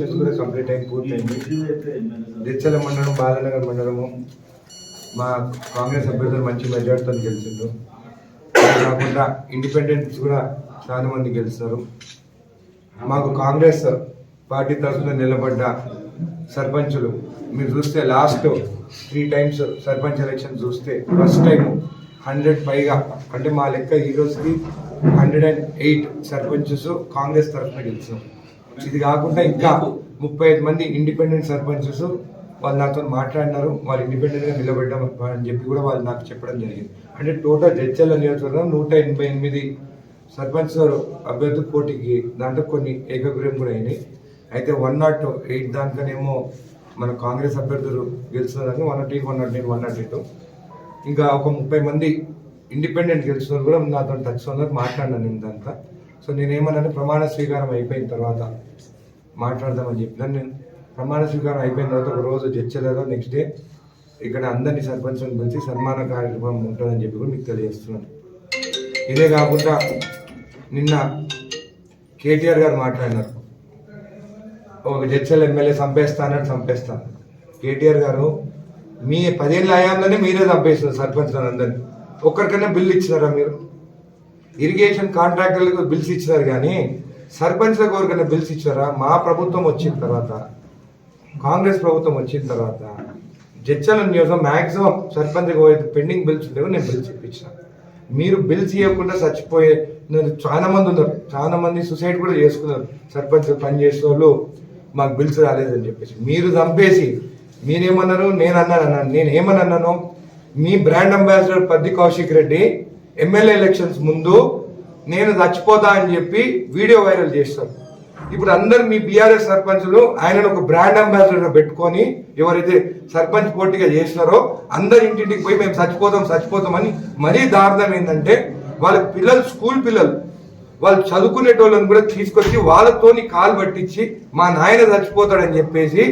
Elections కూడా complete అయింది పూర్తయింది. జడ్చల మండలం బాలనగర్ మండలము మా కాంగ్రెస్ అభ్యర్థులు మంచి మెజార్టీతో గెలిచిండ్రు. కాకుండా ఇండిపెండెంట్స్ కూడా చాలా మంది గెలుస్తారు. మాకు కాంగ్రెస్ పార్టీ తరఫున నిలబడ్డ సర్పంచులు మీరు చూస్తే last three times sarpanch election చూస్తే ఫస్ట్ టైం హండ్రెడ్ పైగా అంటే మా లెక్క ఈరోజుకి hundred and eight sarpanches Congress తరఫున గెలిచాం. ఇది కాకుండా ఇంకా ముప్పై ఐదు మంది ఇండిపెండెంట్ సర్పంచెస్ వాళ్ళు నాతో మాట్లాడినారు. వాళ్ళు ఇండిపెండెంట్గా నిలబడ్డాం అని చెప్పి కూడా వాళ్ళు నాకు చెప్పడం జరిగింది. అంటే టోటల్ జడ్చల్ల నియోజకవర్గం నూట ఎనభై ఎనిమిది సర్పంచ్ అభ్యర్థి పోటీకి దాంట్లో కొన్ని ఏకగ్రీవం కూడా అయినాయి. అయితే వన్ నాట్ ఎయిట్ దానికనేమో మన కాంగ్రెస్ అభ్యర్థులు గెలుస్తున్నారని one nought eight one nought eight one nought eight. ఇంకా ఒక ముప్పై మంది ఇండిపెండెంట్ గెలుస్తున్నారు కూడా నాతో టచ్ ఉన్నారు మాట్లాడినాను నేను దాంట్లో. సో నేనేమన్నాను ప్రమాణ స్వీకారం అయిపోయిన తర్వాత మాట్లాడదామని చెప్పినాను నేను ప్రమాణ స్వీకారం అయిపోయిన తర్వాత ఒక రోజు జడ్చలలో నెక్స్ట్ డే ఇక్కడ అందరినీ సర్పంచ్ని పిలిచి సన్మాన కార్యక్రమం ఉంటుందని చెప్పి కూడా మీకు తెలియజేస్తున్నాను. ఇదే కాకుండా నిన్న కేటీఆర్ గారు మాట్లాడినారు. ఒక జడ్చల్ ఎమ్మెల్యే చంపేస్తానని చంపేస్తాను కేటీఆర్ గారు మీ పదేళ్ళ హయాంలోనే మీరే చంపేస్తున్నారు సర్పంచ్ అందరినీ. ఒక్కరికైనా బిల్లు ఇచ్చినారా మీరు? ఇరిగేషన్ కాంట్రాక్టర్లకు బిల్స్ ఇచ్చినారు కానీ సర్పంచ్లకు ఎవరికైనా బిల్స్ ఇచ్చారా? మా ప్రభుత్వం వచ్చిన తర్వాత కాంగ్రెస్ ప్రభుత్వం వచ్చిన తర్వాత జడ్చల నియోజకం మాక్సిమం సర్పంచ్ పెండింగ్ బిల్స్ ఉంటే నేను బిల్స్ ఇప్పించాను. మీరు బిల్స్ ఇవ్వకుండా చచ్చిపోయే నేను చాలా మంది ఉన్నారు. చాలా మంది సుసైడ్ కూడా చేసుకున్నారు. సర్పంచ్ పని చేసిన వాళ్ళు మాకు బిల్స్ రాలేదని చెప్పేసి. మీరు చంపేసి మీరేమన్నారు? నేను అన్నాను అన్నాను నేను ఏమని అన్నాను మీ brand ambassador Padi Kaushik Reddy MLA elections ముందు నేను చచ్చిపోతా అని చెప్పి వీడియో వైరల్ చేస్తాను ఇప్పుడు అందరు మీ బీఆర్ఎస్ సర్పంచ్లు ఆయనను ఒక బ్రాండ్ అంబాసిడర్ పెట్టుకొని ఎవరైతే సర్పంచ్ పోటీగా చేసినారో అందరి ఇంటింటికి పోయి మేము చచ్చిపోతాం చచ్చిపోతాం అని మరీ దారుణం ఏంటంటే వాళ్ళ పిల్లలు స్కూల్ పిల్లలు వాళ్ళు చదువుకునేటోళ్ళని కూడా తీసుకొచ్చి వాళ్ళతోని కాలు పట్టించి మా నాయన చచ్చిపోతాడని చెప్పేసి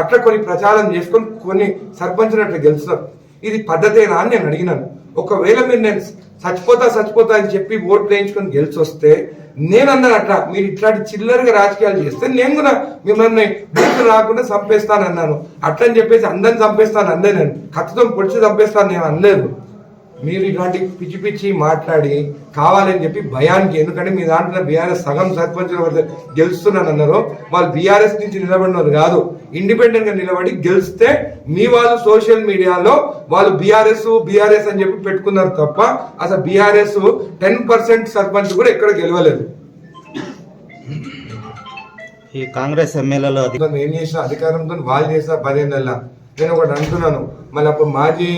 అట్లా కొన్ని ప్రచారం చేసుకొని కొన్ని సర్పంచులు అట్లా గెలుస్తారు. ఇది పద్ధతేనా అని నేను అడిగినాను. ఒకవేళ మీరు నేను చచ్చిపోతా చచ్చిపోతా అని చెప్పి ఓట్లు వేయించుకొని గెలిచి వస్తే నేను అన్నాను అట్లా మీరు ఇట్లాంటి చిల్లరగా రాజకీయాలు చేస్తే నేను కూడా మిమ్మల్ని బూతులు రాకుండా చంపేస్తాను అన్నాను చెప్పేసి అందరిని చంపేస్తాను అనలేదు నేను కత్తితో పొడిచి చంపేస్తాను నేను అనలేదు. మీరు ఇటువంటి పిచ్చి పిచ్చి మాట్లాడి కావాలని చెప్పి భయానికి ఎందుకంటే మీ దాంట్లో బీఆర్ఎస్ సగం సర్పంచులు గెలుస్తున్నాను అన్నారో వాళ్ళు బీఆర్ఎస్ నుంచి నిలబడినారు కాదు. ఇండిపెండెంట్గా నిలబడి గెలిస్తే మీ వాళ్ళు సోషల్ మీడియాలో వాళ్ళు బీఆర్ఎస్ బీఆర్ఎస్ అని చెప్పి పెట్టుకున్నారు తప్ప అసలు బీఆర్ఎస్ టెన్ పర్సెంట్ సర్పంచ్ కూడా ఎక్కడ గెలవలేదు. ఈ కాంగ్రెస్ ఎమ్మెల్యేలో ఏం చేసిన అధికారంతో వాళ్ళు చేసిన పదేళ్ళ నేను ఒకటి అంటున్నాను. మళ్ళీ అప్పుడు మాజీ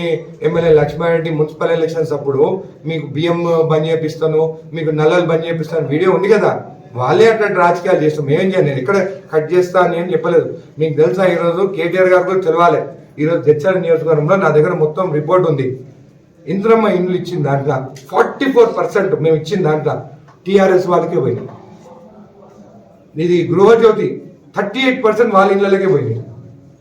ఎమ్మెల్యే లక్ష్మారెడ్డి మున్సిపల్ ఎలక్షన్స్ అప్పుడు మీకు బియ్యం బంద్ చేపిస్తాను మీకు నల్లలు బంద్ చేపిస్తాను వీడియో ఉంది కదా. వాళ్ళే అట్లాంటి రాజకీయాలు చేస్తాం ఏం చేయాలి? నేను ఇక్కడ కట్ చేస్తా అని ఏం చెప్పలేదు. మీకు తెలుసా ఈరోజు కేటీఆర్ గారు కూడా తెలవాలి. ఈరోజు తెచ్చారు నియోజకవర్గంలో నా దగ్గర మొత్తం రిపోర్ట్ ఉంది. ఇంద్రమ్మ ఇండ్లు ఇచ్చిన దాంట్లో ఫార్టీ ఫోర్ పర్సెంట్ మేము ఇచ్చిన దాంట్లో టీఆర్ఎస్ వాళ్ళకే పోయినాయి ఇది గృహజ్యోతి థర్టీ ఎయిట్ పర్సెంట్ వాళ్ళ ఇళ్ళకే పోయింది.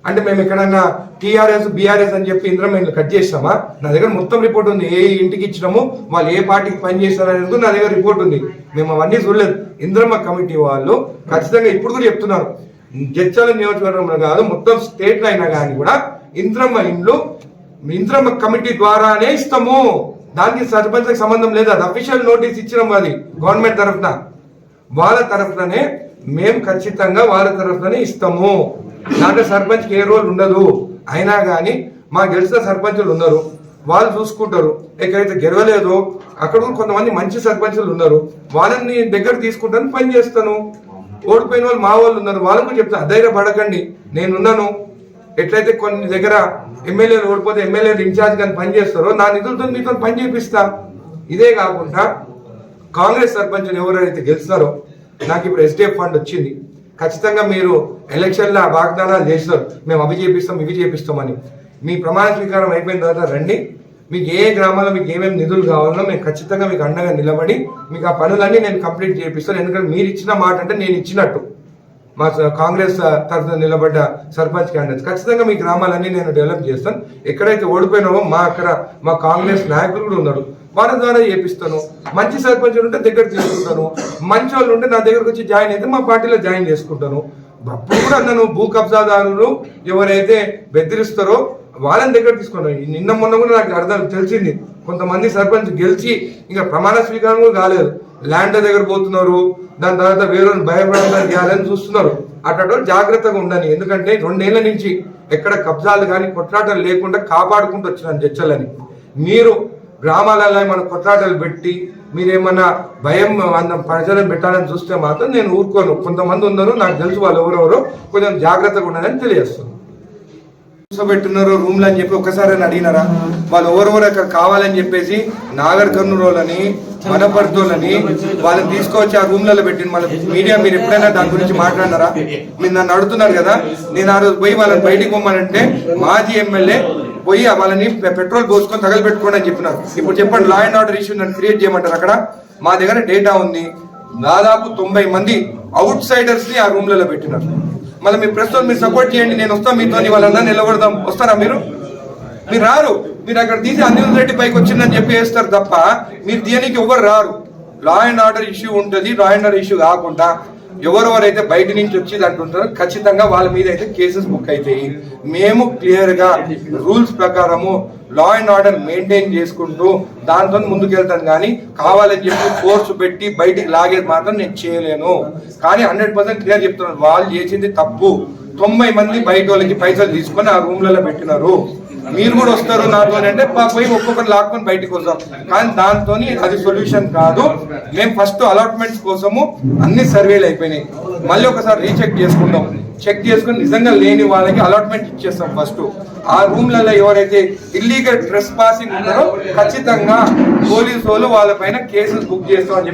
అంటే మేము ఎక్కడన్నా టీఆర్ఎస్ బీఆర్ఎస్ అని చెప్పి ఇంద్రం కట్ చేసామా నా దగ్గర మొత్తం రిపోర్ట్ ఉంది. ఏ ఇంటికి ఇచ్చినాము వాళ్ళు ఏ పార్టీకి పని అనేది నా దగ్గర రిపోర్ట్ ఉంది. మేము అవన్నీ చూడలేదు. ఇంద్రమ్మ కమిటీ వాళ్ళు ఖచ్చితంగా ఇప్పుడు కూడా చెప్తున్నారు. జడ్చాల నియోజకవర్గంలో కాదు మొత్తం స్టేట్లో అయినా కానీ కూడా ఇంద్రమ్మ ఇండ్లు ఇంద్రమ్మ కమిటీ ద్వారానే ఇస్తాము. దానికి సర్పంచ్కి సంబంధం లేదు. అది అఫీషియల్ నోటీస్ ఇచ్చినాం అది గవర్నమెంట్ తరఫున. వాళ్ళ తరఫుననే మేము ఖచ్చితంగా వాళ్ళ తరఫుననే ఇస్తాము. దాంట్లో సర్పంచ్కి ఏ రోల్ ఉండదు. అయినా కానీ మా గెలిచిన సర్పంచులు ఉన్నారు. వాళ్ళు చూసుకుంటారు. ఎక్కడైతే గెలవలేదో అక్కడ కూడా కొంతమంది మంచి సర్పంచులు ఉన్నారు. వాళ్ళని దగ్గర తీసుకుంటాను పని చేస్తాను. ఓడిపోయిన వాళ్ళు మా వాళ్ళు ఉన్నారు. వాళ్ళకు కూడా చెప్తాను అధైర్యపడకండి. నేనున్నాను. ఎట్లయితే కొన్ని దగ్గర ఎమ్మెల్యేలు ఓడిపోతే ఎమ్మెల్యేలు ఇన్ఛార్జ్ కానీ పని చేస్తారో నా నిధులతో మీతో పని చేపిస్తా. ఇదే కాకుండా కాంగ్రెస్ సర్పంచులు ఎవరైతే గెలుస్తారో నాకు ఇప్పుడు ఎస్డిఎఫ్ ఫండ్ వచ్చింది. ఖచ్చితంగా మీరు ఎలక్షన్లో వాగ్దానాలు చేసినారు. మేము అవి చేపిస్తాం ఇవి చేపిస్తామని. మీ ప్రమాణ స్వీకారం అయిపోయిన తర్వాత రండి. మీకు ఏ గ్రామాల్లో మీకు ఏమేమి నిధులు కావాలో మేము ఖచ్చితంగా మీకు అండగా నిలబడి మీకు ఆ పనులన్నీ నేను కంప్లీట్ చేపిస్తాను. ఎందుకంటే మీరు ఇచ్చిన మాట అంటే నేను ఇచ్చినట్టు. మా కాంగ్రెస్ తరఫున నిలబడ్డ సర్పంచ్ క్యాండిడేట్స్ ఖచ్చితంగా మీ గ్రామాలన్నీ నేను డెవలప్ చేస్తాను. ఎక్కడైతే ఓడిపోయినామో మా అక్కడ మా కాంగ్రెస్ నాయకులు కూడా ఉన్నాడు వారి ద్వారా చేపిస్తాను. మంచి సర్పంచ్ ఉంటే దగ్గర తీసుకుంటాను. మంచి వాళ్ళు ఉంటే నా దగ్గరకు వచ్చి జాయిన్ అయితే మా పార్టీలో జాయిన్ చేసుకుంటాను. అప్పుడు కూడా నన్ను భూ కబ్జాదారులు ఎవరైతే బెదిరిస్తారో వాళ్ళని దగ్గర తీసుకున్నాను. నిన్న మొన్న కూడా నాకు అర్థం తెలిసింది. కొంతమంది సర్పంచ్ గెలిచి ఇంకా ప్రమాణ స్వీకారం కూడా కాలేదు. ల్యాండ్ దగ్గర పోతున్నారు. దాని తర్వాత వేరే భయపడడానికి చేయాలని చూస్తున్నారు. అట్లా జాగ్రత్తగా ఉండాలి ఎందుకంటే రెండేళ్ళ నుంచి ఎక్కడ కబ్జాలు కానీ కొట్లాటలు లేకుండా కాపాడుకుంటూ వచ్చినాను చర్చలని మీరు గ్రామాలలో మన కొట్లాటలు పెట్టి మీరేమన్నా భయం అన్న ప్రజలను పెట్టాలని చూస్తే మాత్రం నేను ఊరుకోను. కొంతమంది ఉన్నారు నాకు తెలుసు వాళ్ళు ఎవరెవరో కొంచెం జాగ్రత్తగా ఉండాలని తెలియజేస్తాను కూర్చోబెట్టున్నారు రూమ్లు అని చెప్పి ఒకసారి అడిగినారా? వాళ్ళు ఎవరెవరు అక్కడ కావాలని చెప్పేసి నాగర్ కర్నూలని వనపర్తులని వాళ్ళని తీసుకొచ్చి ఆ రూమ్లలో పెట్టిన మన మీడియా మీరు ఎప్పుడైనా దాని గురించి మాట్లాడినారా? మీరు నన్ను అడుగుతున్నారు కదా నేను ఆ రోజు పోయి వాళ్ళని బయటికి పోమనంటే మాజీ ఎమ్మెల్యే పోయి వాళ్ళని పెట్రోల్ పోసుకొని తగలబెట్టుకోండి అని చెప్పినారు. ఇప్పుడు చెప్పండి లా అండ్ ఆర్డర్ ఇష్యూ నన్ను క్రియేట్ చేయమంటారు అక్కడ? మా దగ్గర డేటా ఉంది. దాదాపు తొంభై మంది అవుట్ సైడర్స్ని ఆ రూమ్లలో పెట్టినారు. మళ్ళీ మీ ప్రస్తుతం మీరు సపోర్ట్ చేయండి నేను వస్తాను మీతో వాళ్ళందరూ నిలబడదాం. వస్తారా మీరు? మీరు రారు. మీరు అక్కడ తీసి అనిల్ రెడ్డి పైకి వచ్చిందని చెప్పి వేస్తారు తప్ప మీరు దీనికి ఎవరు రారు. లా అండ్ ఆర్డర్ ఇష్యూ ఉంటుంది లా అండ్ ఆర్డర్ ఇష్యూ కాకుండా ఎవరెవరైతే బయట నుంచి వచ్చి దాంట్లో ఉంటారో ఖచ్చితంగా వాళ్ళ మీద అయితే కేసెస్ బుక్ అవుతాయి మేము క్లియర్గా రూల్స్ ప్రకారము లా అండ్ ఆర్డర్ మెయింటైన్ చేసుకుంటూ దాంతో ముందుకెళ్తాను కానీ కావాలని చెప్పి ఫోర్స్ పెట్టి బయటికి లాగేది మాత్రం నేను చేయలేను. కానీ హండ్రెడ్ పర్సెంట్ క్లియర్ చెప్తున్నాను వాళ్ళు చేసింది తప్పు. తొంభై మంది బయట వాళ్ళకి పైసలు తీసుకొని ఆ రూమ్లలో పెట్టినారు. మీరు కూడా వస్తారు నాతో అంటే పోయి ఒక్కొక్కరు లాక్కొని బయటకు వస్తాం కానీ దాంతో అది సొల్యూషన్ కాదు. మేము ఫస్ట్ అలాట్మెంట్స్ కోసము అన్ని సర్వేలు అయిపోయినాయి. మళ్ళీ ఒకసారి రీచెక్ చేసుకుంటాం. చెక్ చేసుకుని నిజంగా లేని వాళ్ళకి అలాట్మెంట్ ఇచ్చేస్తాం ఫస్ట్ ఆ రూమ్లలో ఎవరైతే ఇల్లీగల్ ట్రెస్ పాసింగ్ ఉన్నారో ఖచ్చితంగా పోలీసు వాళ్ళు వాళ్ళ పైన కేసులు బుక్ చేస్తాం అని చెప్పి